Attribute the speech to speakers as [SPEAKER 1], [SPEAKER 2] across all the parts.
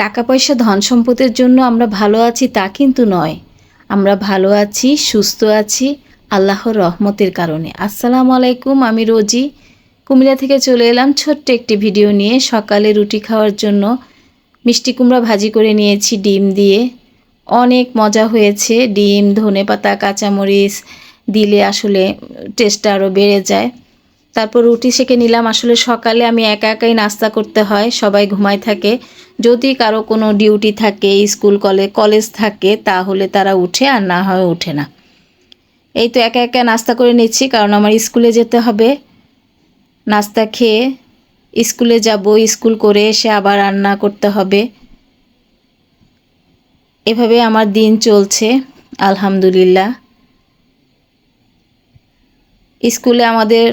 [SPEAKER 1] টাকা পয়সা ধন সম্পদের জন্য আমরা ভালো আছি তা কিন্তু নয়। আমরা ভালো আছি, সুস্থ আছি আল্লাহর রহমতের কারণে। আসসালামু আলাইকুম, আমি রোজি। কুমিল্লা থেকে চলে এলাম ছোট্ট একটি ভিডিও নিয়ে। সকালে রুটি খাওয়ার জন্য মিষ্টি কুমড়া ভাজি করে নিয়েছি, ডিম দিয়ে। অনেক মজা হয়েছে। ডিম ধনে পাতা কাঁচামরিচ দিলে আসলে টেস্টটা আরও বেড়ে যায়। তারপর রুটি সেকে নিলাম। আসলে সকালে আমি একা একাই নাস্তা করতে হয়, সবাই ঘুমায় থাকে। যদি কারও কোনো ডিউটি থাকে, স্কুল কলেজ কলেজ থাকে, তাহলে তারা উঠে আর না হয় উঠে না। এই তো একা একা নাস্তা করে নিচ্ছি, কারণ আমার স্কুলে যেতে হবে। নাস্তা খেয়ে স্কুলে যাব, স্কুল করে এসে আবার রান্না করতে হবে। এভাবে আমার দিন চলছে, আলহামদুলিল্লাহ। স্কুলে আমাদের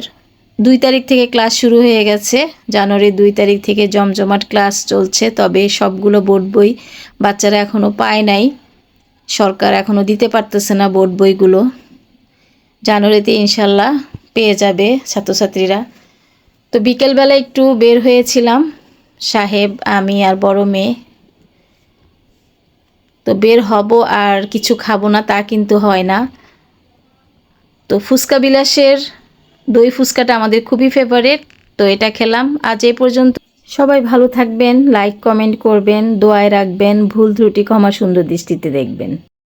[SPEAKER 1] দুই তারিখ থেকে ক্লাস শুরু হয়ে গেছে। জানুয়ারির দুই তারিখ থেকে জমজমাট ক্লাস চলছে, তবে সবগুলো বোর্ড বই বাচ্চারা এখনও পায় নাই। সরকার এখনও দিতে পারতেছে না বোর্ড বইগুলো। জানুয়ারিতে ইনশাল্লাহ পেয়ে যাবে ছাত্রছাত্রীরা। তো বিকেলবেলা একটু বের হয়েছিলাম, সাহেব, আমি আর বড় মেয়ে। তো বের হব আর কিছু খাব না তা কিন্তু হয় না। তো ফুচকা বিলাসের দই ফুচকাটা আমাদের খুবই ফেভারেট তো এটা খেলাম। আজ এই পর্যন্ত সবাই ভালো থাকবেন লাইক কমেন্ট করবেন, দোয়ায় রাখবেন, ভুল ত্রুটি ক্ষমা সুন্দর দৃষ্টিতে দেখবেন।